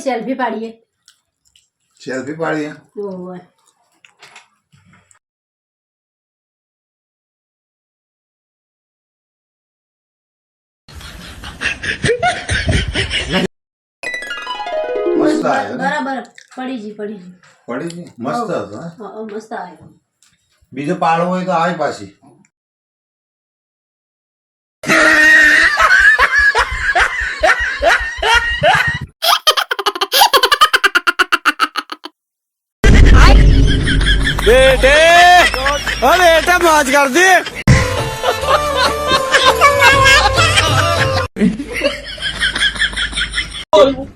Selfie પાડીએ. Selfie પાડીએ. ઓવે. મસ્ત આવ્યો ને? બરાબર પડી જી પડી જી પડી ગઈ? મસ્ત હતો મસ્ત આવ્યો બીજો પાડવો હોય તો આવે પાછી. ਬੇਟੇ ਓ ਬੇਟਾ ਮਾਜ ਕਰਦੀ Oh